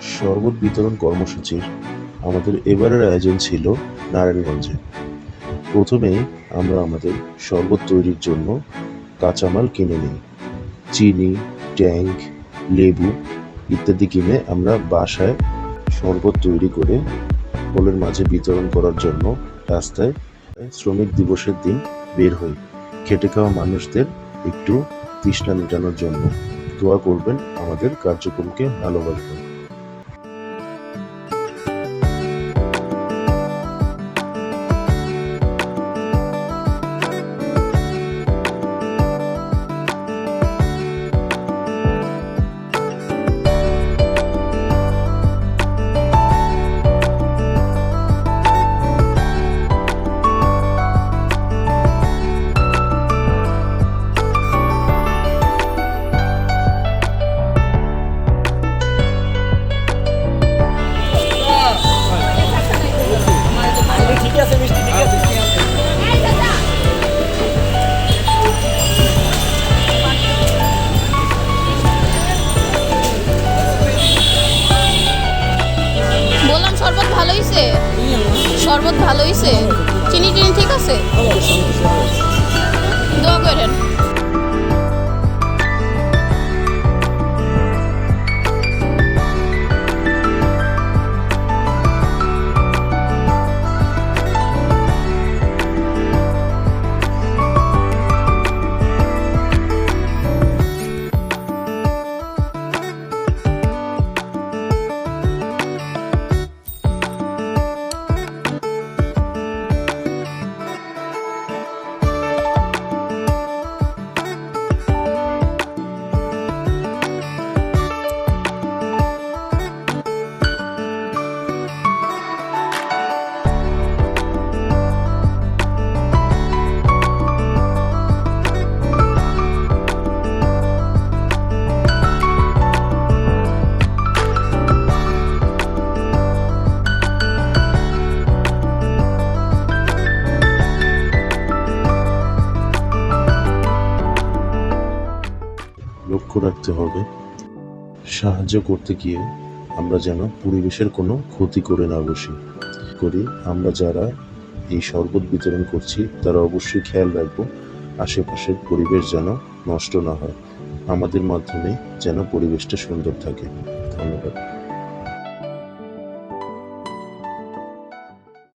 শরবত বিতরণ কর্মসূচির আমাদের এবারের আয়োজন ছিল নারায়ণগঞ্জে। প্রথমেই আমরা আমাদের শরবত তৈরির জন্য কাঁচামাল কিনে নিই। চিনি ট্যাঙ্ক লেবু ইত্যাদি কিনে আমরা বাসায় শরবত তৈরি করে সকলের মাঝে বিতরণ করার জন্য রাস্তায় শ্রমিক দিবসের দিন বের হই। খেটে খাওয়া মানুষদের একটু তৃষ্ণা মেটানোর জন্য দোয়া করবেন আমাদের কার্যক্রমকে ভালোবাসবেন ভালো হইছে? চিনি টিনি ঠিক আছে? দোয়া করেন। লক্ষ্য রাখতে হবে। সাহায্য করতে গিয়ে আমরা যেন পরিবেশের কোনো ক্ষতি করে না বসি। করি, আমরা যারা এই শরবত বিতরণ করছি, তারা অবশ্যই খেয়াল রাখব, আশেপাশের পরিবেশ যেন নষ্ট না হয়। আমাদের মাধ্যমে যেন পরিবেশটা সুন্দর থাকে। ধন্যবাদ।